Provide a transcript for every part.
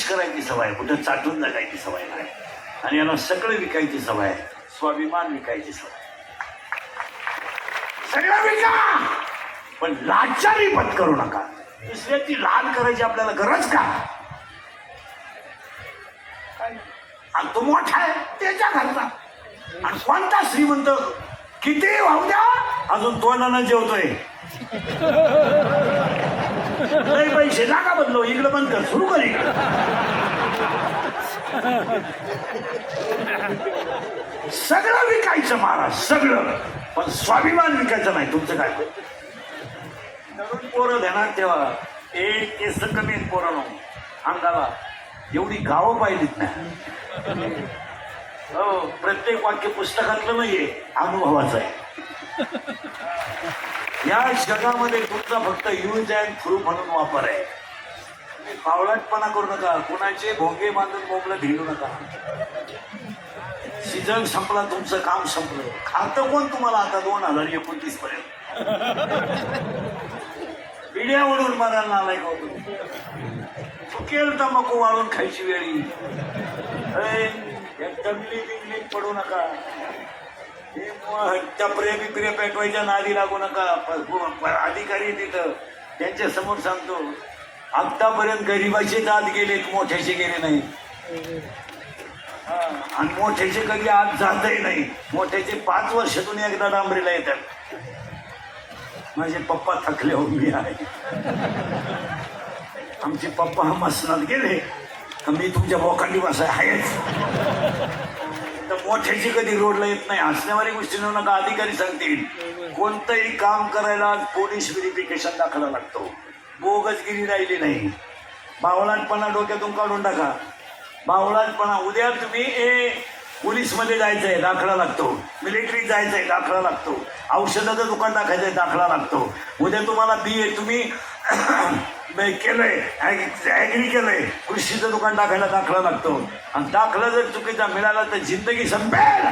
ऐश करायची सवय आहे, कुठं चाटून जगायची सवय नाही. आणि याला सगळं विकायची सवय आहे स्वाभिमान विकायची सवय. सगळं विका! पण लाचारी पत करू नका. दुसऱ्याची लाल करायची आपल्याला गरज का? आणि तो मोठा आहे त्याच्या घरचा. आणि कोणता श्रीमंत? किती वाहू द्या अजून तोंडानं जेवतोय. लय पैसे जागा बदलो इकडं बंद कर. सुरू कर इकडं. सगळं विकायचं महाराज सगळं. पण स्वाभिमान विकायचं नाही. तुमचं काय? तरुण पोरं देणार तेव्हा. एक केस कमी आहेत पोरांनो अंगाला एवढी गावं पाहिलीत ना. हो प्रत्येक वाक्य पुस्तकातलं नाहीये. अनुभवाचं आहे. या जगामध्ये तुमचा फक्त यूज अँड थ्रू म्हणून वापर आहे. तुम्ही पावलाटपणा करू नका. कुणाचे भोंगे बांधून मोबलं भिडू नका. सीझन संपला तुमचं काम संपलं. खातं कोण तुम्हाला आता दोन हजार एकोणतीस पर्यंत? पिढ्यावरून ओढून मारायला नालाय का हो चुकेल तंबाखू वाळून खायची वेळी अरे या दंगली बिंगलीत पडू नका. हे म- टपरे पेटवायच्या नादी लागू नका. अधिकारी तिथं. त्यांच्यासमोर सांगतो. आतापर्यंत गरिबाचे दात गेलेत मोठ्याचे गेले नाही. आणि मोठ्याचे कधी आज जातही नाही. मोठ्याचे पाच वर्षातून एकदा डांबरीला येतात. माझे पप्पा थकले हो मी आहे. आमचे पप्पा मसनात गेले. मी तुमच्या बोकांडी बसाय आहेच. तर मोठ्याची कधी रोडला येत नाही. हसण्यावारी गोष्टी न नका अधिकारी सांगतील. कोणतंही काम करायला पोलीस व्हेरिफिकेशन दाखला लागतो. बोगसगिरी राहिली नाही. बावळाटपणा डोक्यातून काढून टाका. बावळाटपणा उद्या तुम्ही ए पोलीसमध्ये जायचंय दाखला लागतो. मिलिटरीत जायचंय दाखला लागतो. औषधाचं दुकान टाकायचंय दाखला लागतो. उद्या तुम्हाला बी ए तुम्ही केलंय. ॲग्री केलंय. कृषीचं दुकान टाकायला दाखला लागतो. आणि दाखला जर चुकीचा मिळाला तर जिंदगी संपेल.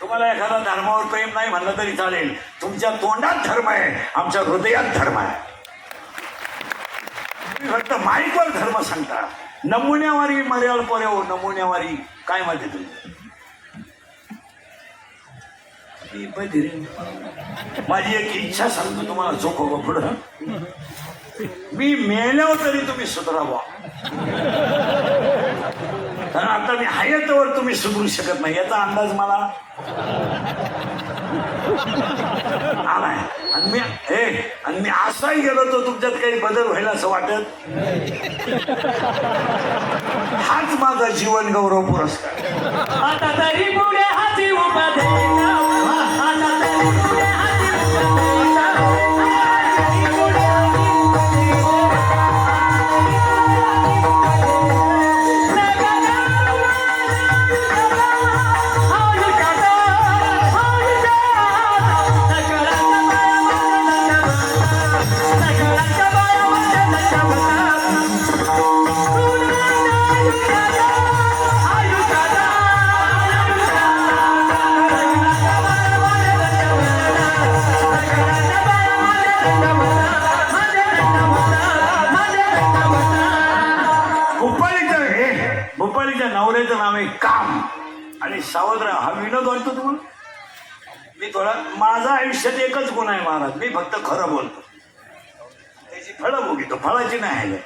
तुम्हाला एखादा धर्मावर प्रेम नाही म्हणलं तरी चालेल. तुमच्या तोंडात धर्म आहे आमच्या हृदयात धर्म आहे. तुम्ही फक्त माईकवर धर्म सांगता. नमुन्यावारी मर्याल पोरे हो, नमुन्यावारी. काय माहिती तुम्ही? मी माझी एक इच्छा सांगतो तुम्हाला चोखो पुढं. मी मेल्यावर तरी तुम्ही सुधरावा. कारण आता मी हयातवर तुम्ही सुधरू शकत नाही. याचा अंदाज मला आलाय. आणि मी हे आणि मी असाही गेलो तर तुमच्यात काही बदल व्हायला असं वाटत? हाच माझा जीवन गौरव पुरस्कार. आता तरी पुढे आयुष्यात एकच गुण आहे महाराज. मी फक्त खरं बोलतो. त्याची फळं भोगितो फळाची नाही आहे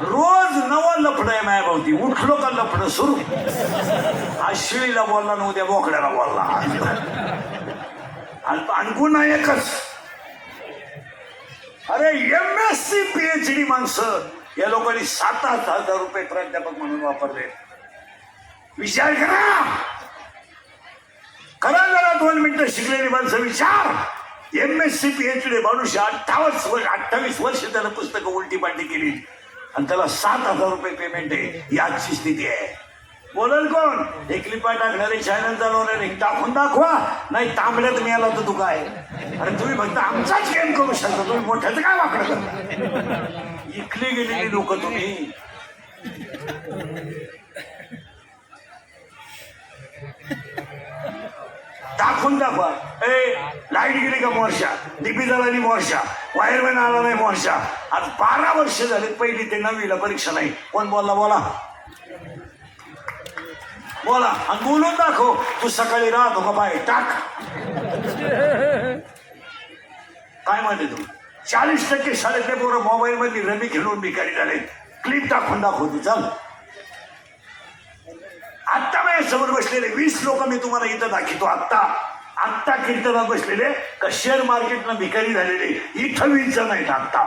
रोज नवं लफड आहे मायाभोवती. उठलो का लफड सुरू? आज शिळीला बोलला ना उद्या बोकड्याला बोलला. आणि गुन्हा एकच. अरे M S C P H D माणसं या लोकांनी सात आठ हजार रुपये प्राध्यापक म्हणून वापरले. विचार करा. करा जरा दोन मिनिटं शिकलेली माणसं विचार. M S C P H D माणूस अठ्ठावीस वर्ष अठ्ठावीस वर्ष त्यानं पुस्तकं उलटी पालटी केली. आणि त्याला सात हजार रुपये पेमेंट आहे ही आजची स्थिती आहे. बोलल कोण? एक लिपा टाकणारे चॅनल चालवणारे टाकून दाखवा. नाही तांबड्यात मिळाला तर तू काय? अरे तुम्ही फक्त आमचाच गेम करू शकता तुम्ही मोठ्याचं काय वाकडं करता? इकली गेलेली लोक तुम्ही. दाखवून दाखवा. ए लाइट गेली का मोर्चा? डीपी झाली मोर्चा. वायरमॅन आला नाही मोर्चा. आज बारा वर्ष झाली पहिली ते नववीला परीक्षा नाही. कोण बोलला बोला. बोला आणि बोलून दाखव. तू सकाळी राहतो का बाय टाक. काय म्हणते तू? चाळीस टक्के शाळेतले पोरं मोबाईल मध्ये रमी खेळून बिकारी झाले क्लिप दाखवून दाखव तू. समोर बसलेले वीस लोक मी तुम्हाला इथं दाखवतो आत्ता आत्ता कीर्तनात बसलेले का शेअर मार्केटनं भिकारी झालेले. इथं वीस जण आहेत आत्ता.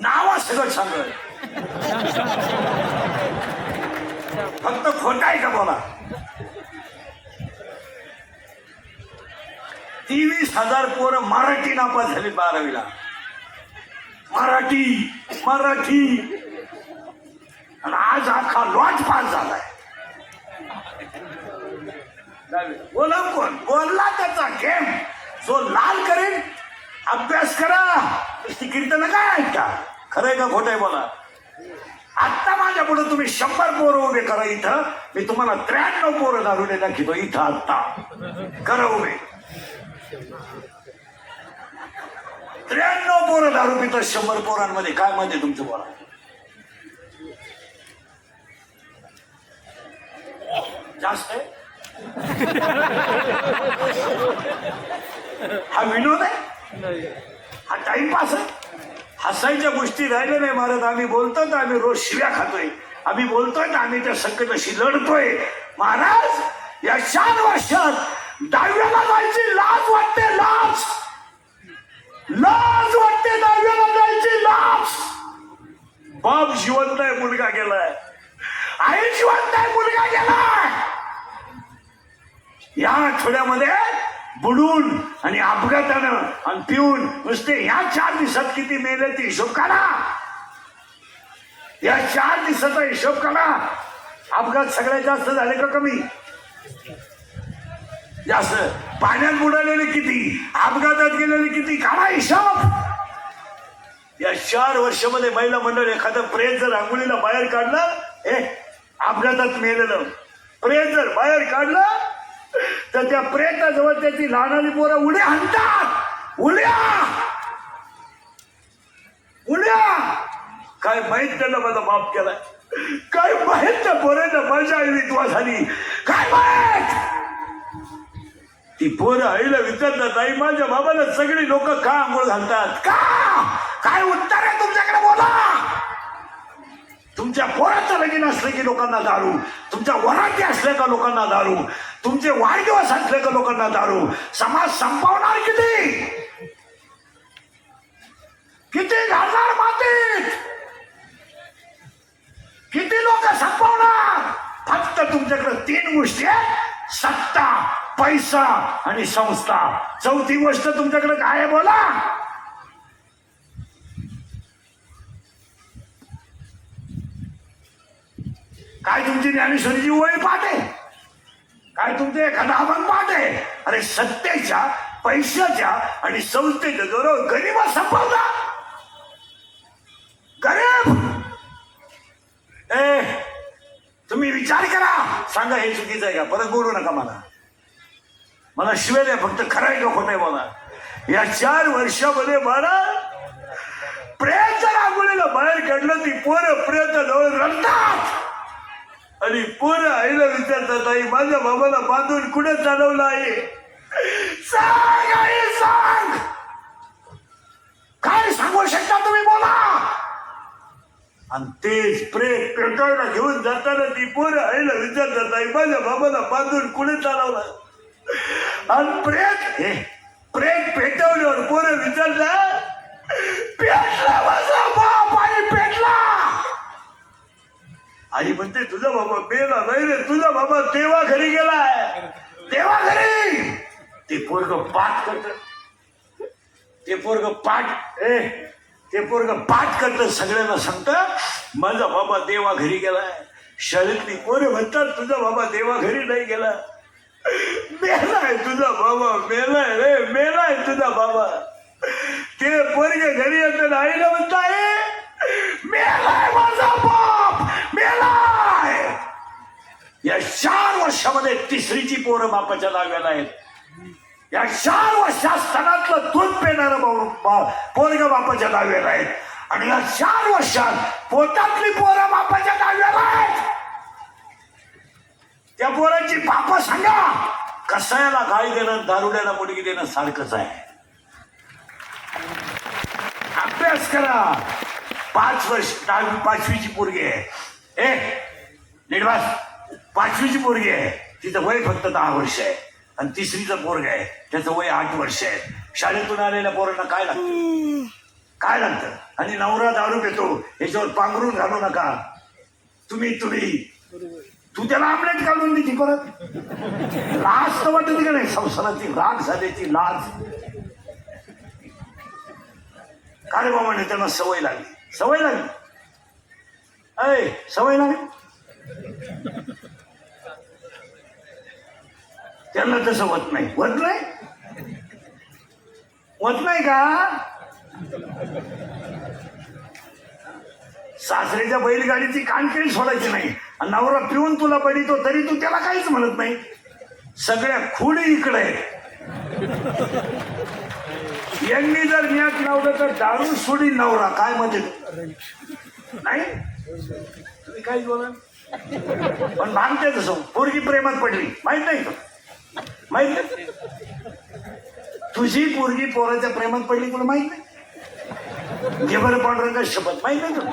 नावा सगळं सांगत फक्त खोट आहे का बोला? तेवीस हजार पोरं मराठी नापास झाली बारावीला. मराठी मराठी. आज अख्खा लॉट पास झालाय. बोला कोण? बोलला त्याचा गेम जो लाल करेन अभ्यास करा. नुसती कीर्तन काय ऐकता? खरंय का खोटंय आहे बोला? आत्ता माझ्या पुढे तुम्ही शंभर पोरं उभे करा इथं. मी तुम्हाला त्र्याण्णव पोरं दारूने दाखितो इथं आत्ता. करा उभे. त्र्याण्णव पोरं दारू पितो शंभर पोरांमध्ये. काय म्हणते तुमचं बोला? जास्त आहे. हा विनोद आहे? हा टाइमपास आहे? हसायच्या गोष्टी राहिल्या नाही महाराज. आम्ही बोलतोय तर आम्ही रोज शिव्या खातोय. आम्ही बोलतोय तर आम्ही त्या संकटाशी लढतोय. महाराज या चार वर्षात दहाव्याला जायची लाज वाटते लाज. लाज वाटते दहाव्याला जायची लाज. बाप जिवंत आहे मुलगा गेलाय. या आठवड्यामध्ये बुडून आणि अपघातानं आणि पिऊन नुसते या चार दिवसात किती मेले ते हिशोब काढा. या चार दिवसाचा हिशोब काढा. अपघात सगळ्यात जास्त झाले का कमी? जास्त. पाण्यात बुडालेले किती? अपघातात गेलेले किती? काढा हिशोब. या चार वर्षामध्ये महिला मंडळ एखादं प्रेत जर आंघोळीला बाहेर काढलं हे अपघातात मेलेलं. प्रेत जर बाहेर काढलं तर त्या प्रेताजवळ त्याची लहानाली पोरं उड्या हाणतात उड्या! उड्या! काय माहीत त्यांना माझा बाप केलाय. काय माहीत त्या पोराच्या मजा विधवा झाली. काय माहीत? ती पोरं आईला विचारतात आई माझ्या बाबाला सगळी लोक का आंघोळ घालतात? का? काय उत्तर आहे तुमच्याकडे? बोला. तुमच्या पोराचं लगीन असलं की लोकांना दारू. तुमच्या वराठी असल्या का लोकांना दारू? तुमचे वाढदिवस असले का लोकांना दारू? समाज संपवणार किती? किती घालणार मातीत? किती लोक संपवणार? फक्त तुमच्याकडे तीन गोष्टी आहेत. सत्ता पैसा आणि संस्था. चौथी गोष्ट तुमच्याकडे काय आहे बोला? काय तुमची ज्ञानेश्वरीची वय पाठ काय तुमचं एखादा आपण पाठ आहे? अरे सत्तेच्या पैशाच्या आणि संस्थेच्या गौरव गरीब संपवला गरीब! ए तुम्ही विचार करा. सांगा हे चुकीचं आहे का? परत बोलू नका मला. मला शिवे द्या फक्त खरं आहे का खोटं आहे मला. या चार वर्षामध्ये मला प्रेत जर बाहेर काढलं ती पोरं प्रेत जवळ रडतात. आणि पोरं आईला विचारतात आई माझ्या बाबाला बांधून कुठे चालवलं आहे? सांग आई सांग. काय सांगू शकता तुम्ही बोला. आणि तेच प्रेम पेटायला घेऊन जाताना ती पोरं आईला विचारतात आई माझ्या बाबाला बांधून कुठे चालवलं? आणि प्रेत हे प्रेत पेटवल्यावर पोरं विचारलं पेटला माझा बाप आणि पेटला. आई म्हणते तुझा बाबा मेला नाही रे तुझा बाबा देवा घरी गेलाय. देवा घरी? ते पोरग पाठ करत. ते पोरग पाठ ए ते पोरग पाठ करत सगळ्यांना सांगत माझा बाबा देवा घरी गेलाय. शाळेतली पोरं म्हणतात तुझा बाबा देवा घरी नाही गेला. मेलाय तुझा बाबा मेलाय रे मेलाय तुझा बाबा ते पोरगे घरी येतात आईला म्हणताय मेलाय माझा बाबा मेलाय या चार वर्षामध्ये तिसरीची पोरं बापाच्या दाव्याला आहेत. या चार वर्षात सणातलं दूध पेणारं पोरग बापाच्या दाव्याला आहेत. आणि या चार वर्षात पोटातली पोरं बापाच्या दाव्याला आहेत. त्या पोराची बाप सांगा कसायाला गाय देणं दारुड्याला मुलगी देणं सारखंच आहे. अभ्यास करा. पाच वर्ष दहावी पाचवीची पोरगी आहे. ए निडवास पाचवीची पोरगी आहे. तिचं वय फक्त दहा वर्ष आहे. आणि तिसरीचं पोरग आहे. त्याचं वय आठ वर्ष आहे. शाळेतून आलेल्या पोरांना काय लागतं? काय लागतं? आणि नवरा दारू पितो. याच्यावर पांघरून घालू नका. तुम्ही तुम्ही. तू त्याला आमलेट काढून देते परत. लाज तर वाटत का नाही संसाराची राग झाल्याची लाज. का रे बाबा त्यांना सवय लागली. सवय लागली. अय सवय लागली. त्यांना तसं होत नाही. होत नाही? होत नाही का? सासरेच्या बैलगाडीची कानकिरी सोडायची नाही. आणि नवरा पिऊन तुला पडितो तरी तू त्याला काहीच म्हणत नाही. सगळ्या खुडी इकडे आहेत. यांनी जर नियत लावलं तर दारू सोडी नवरा. काय म्हणते नाही? तुम्ही काय बोला. पण मानते तसं पोरगी प्रेमात पडली. माहीत नाही का? माहीत नाही? तुझी पोरगी पोराच्या प्रेमात पडली तुला माहीत नाही? घे बरं पांडुरंगा शपथ. माहीत नाही तुला?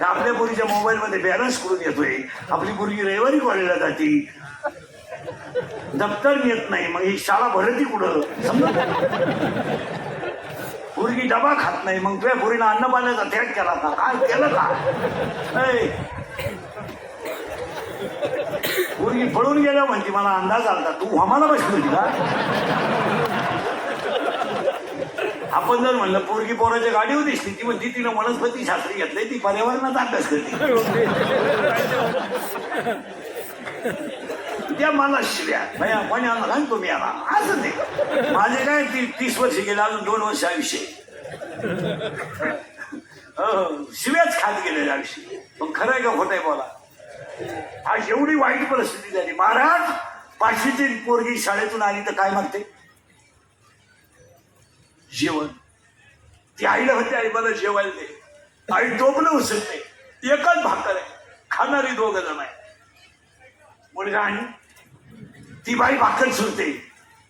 का आपल्या पोरीच्या मोबाईल मध्ये बॅलन्स करून येतोय. आपली पोरगी रविवारी कॉलेजला जाते. दप्तर येत नाही. मग ही शाळा भरती कुठं? समजा? पोरगी डबा खात नाही मग तुझ्या पोरीनं अन्न पाण्याचा त्याग केला का काय केलं का? ऐ. पोरगी पळून गेल्या म्हणते मला अंदाज आलता तू आम्हाला बसली होती का? आपण जर म्हणलं पोरगी पोराच्या गाडीवर दिसली ती म्हणजे तिनं वनस्पती शास्त्री घेतलंय ती पर्यावरणाचा अभ्यास करते. त्या मला शिव्या. भया कोणी आणला काय तुम्ही आला असं ते. माझे काय ती तीस वर्ष गेले अजून दोन वर्ष आयुष्य हो, हो, शिव्याच खात गेले आयुष्य. पण खरं आहे का खोटं आहे बोला? आज एवढी वाईट परिस्थिती झाली. महाराज पाचशेची पोरगी शाळेतून आली तर काय मागते? जेवण. ती आईला म्हणते आई मला जेवायला दे. आई टोपलं उचलते एकच भाकर आहे. खाणारी दोघ जण आहे मुलगा आणि ती बाई भाकर सोडते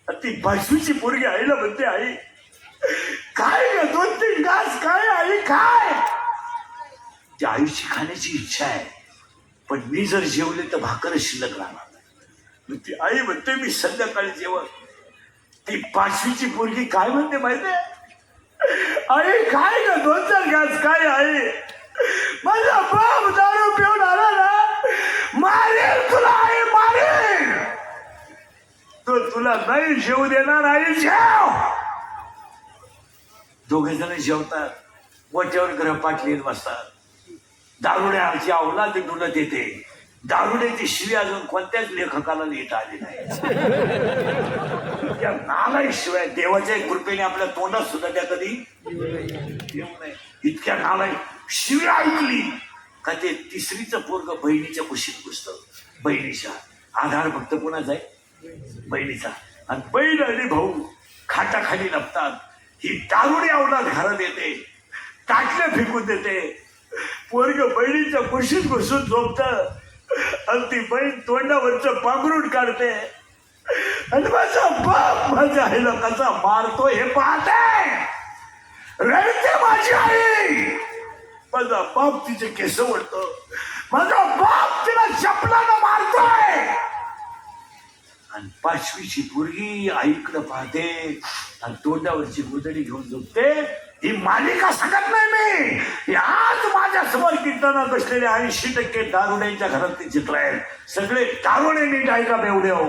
ती पाचवीची पोरगी आईला म्हणते आई काय ग दोन तीन घास काय आई काय? ती आईची खाण्याची इच्छा आहे. पण मी जर जेवले तर भाकर शिल्लक राहणार नाही. ती आई म्हणते मी संध्याकाळी जेवण. ती पाचवीची पोरगी काय म्हणते माहितीये? आई काय ग दोन चार घास काय आहे माझा बाप दारू पिऊन आला ना मारेल तुला. तो तुला नाही जेव देणार आई जेव! दोघे जण जेवतात. वट्यावर ग्रहपाठ लिहित बसतात. दारुड्याची अवलाद डुलत येते दारुड्याची शिवी अजून कोणत्याच लेखकाला लिहिता आली नाही. त्या शिवाय देवाच्या कृपेने आपल्या तोंडात सुद्धा त्या कधी येऊ नये. इतक्या नालाय शिवी ऐकली का ते तिसरीचं पोरग बहिणीच्या कुशीत घुसतं. बहिणीच्या. आधार फक्त कोणाचा आहे? बहिणीचा. आणि बैल आणि भाऊ खाटाखाली लपतात. ही दारुडी अवलाद घरात येते. ताटल्या फेकून देते. पोरग बहिणीच्या कुशीत घुसून झोपत. आणि ती बहीण तोंडावरचं पांघरून काढते. आणि माझा बाप माझ्या आईला कसा मारतो हे पाहते. रडते माझी आई. माझा बाप तिचे केस ओढतो. माझा बाप तिला चपलानं मारतोय. आणि पाचवीची पोरगी आईकडं पाहते आणि तोंडावरची गुदडी घेऊन झोपते. ही मालिका सांगत नाही मी. आज माझ्यासमोर कीर्तनात बसलेले ऐंशी टक्के दारुड्यांच्या घरातले चित्र आहेत. सगळे दारुणे नीट ऐका बेवडे हो.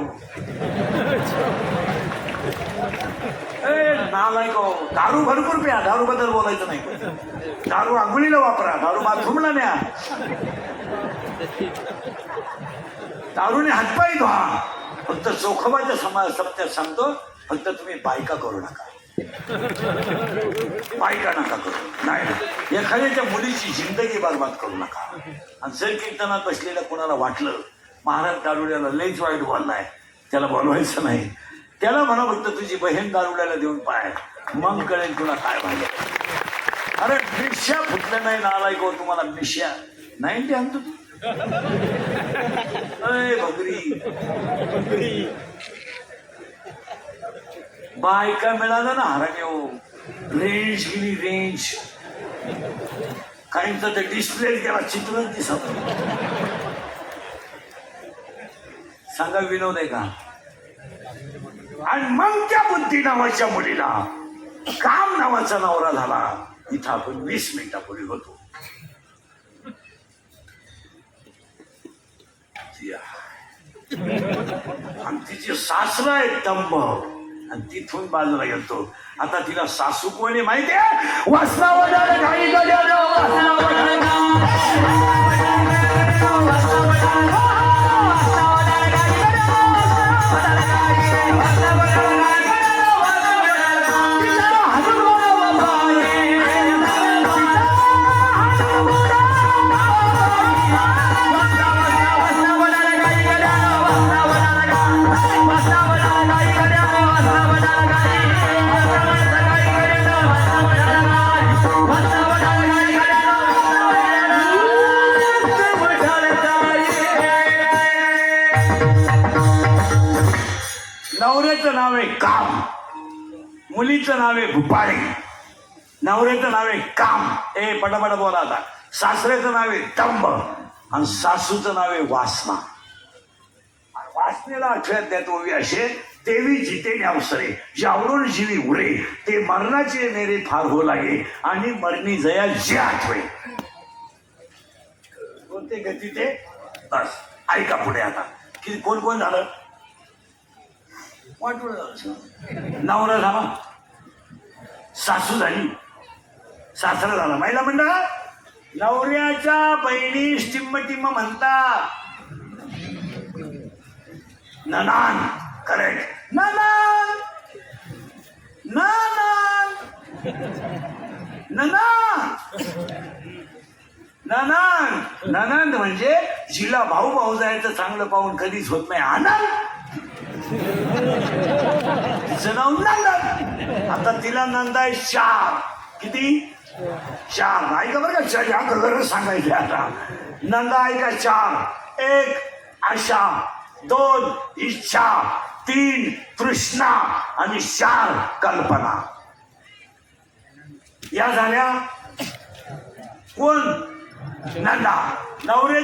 ए, नालायक हो. दारू भरपूर प्या दारू बद्दल बोलायचं नाही. दारू आंघोळीला वापरा दारू बाथरूमला न्या. दारूने हातपाय धुवा. फक्त चोखबाच्या समाज सप्त्यात सांगतो फक्त तुम्ही बायका करू नका. बायका नका करू. नाही एखाद्याच्या मुलीची जिंदगी बर्बाद करू नका. आणि जर कीर्तनात बसलेल्या कोणाला वाटलं महाराज दारुड्याला लईच वाईट बोललाय त्याला बोलवायचं नाही. त्याला म्हणा फक्त तुझी बहीण दारुड्याला देऊन पाय. मग कळेल तुला काय पाहिजे अरे मिश्या फुटलं नाही नालायक हो तुम्हाला मिश्या. नाही ते आणतो तू बकरी. बायका मिळाला ना हारा घेऊ रेंज गेली रेंज काहींचा ते डिस्प्ले केला चित्रच दिसत सांगा विनोद आहे का? आणि मग त्या बुद्धी नावाच्या मुलीला काम नावाचा नवरा झाला. इथं आपण वीस मिनिटापूर्वी होतो. या. आणि तिची सासरा आहे तंब आणि तिथून बाजूला गेलतो. आता तिला सासू कोणी माहितीये वासनावर गड्यानं, नाव आहे काम. मुलीचं नाव आहे भुपाळी नवऱ्याचं नाव आहे काम. ए पटापट बोला आता. सासऱ्याचं नाव आहे तंब आणि सासूचं नाव आहे वासना. वासनेला आठवत त्यात ओवी असे तेवी जिते अवसरे ज्यावरून जीवी उरे ते मरणाचे नेरे फार हो लागे आणि मरणी जया जे आठवे. कोणते गती ते? बस ऐका पुढे आता. की कोण कोण झालं? वाटोळ झालं नवरा झाला. सासू झाली. सासरा झाला. महिला म्हणता नवऱ्याच्या बहिणी स्टिम्म टिम्म म्हणता ननान. करेक्ट ननान. ननान. ननान. ननान. ननान म्हणजे जिला भाऊ भाऊ जायचं चांगलं पाहून कधीच होत नाही. आनंद. तिचं नाव नंदन. आता तिला नंद आहे चार किती? चार ऐका बरं का चार या कलर सांगायचे आता. नंदा ऐका चार एक आशा. दोन इच्छा. तीन कृष्णा आणि चार कल्पना. या झाल्या कोण? नंदा. नवरे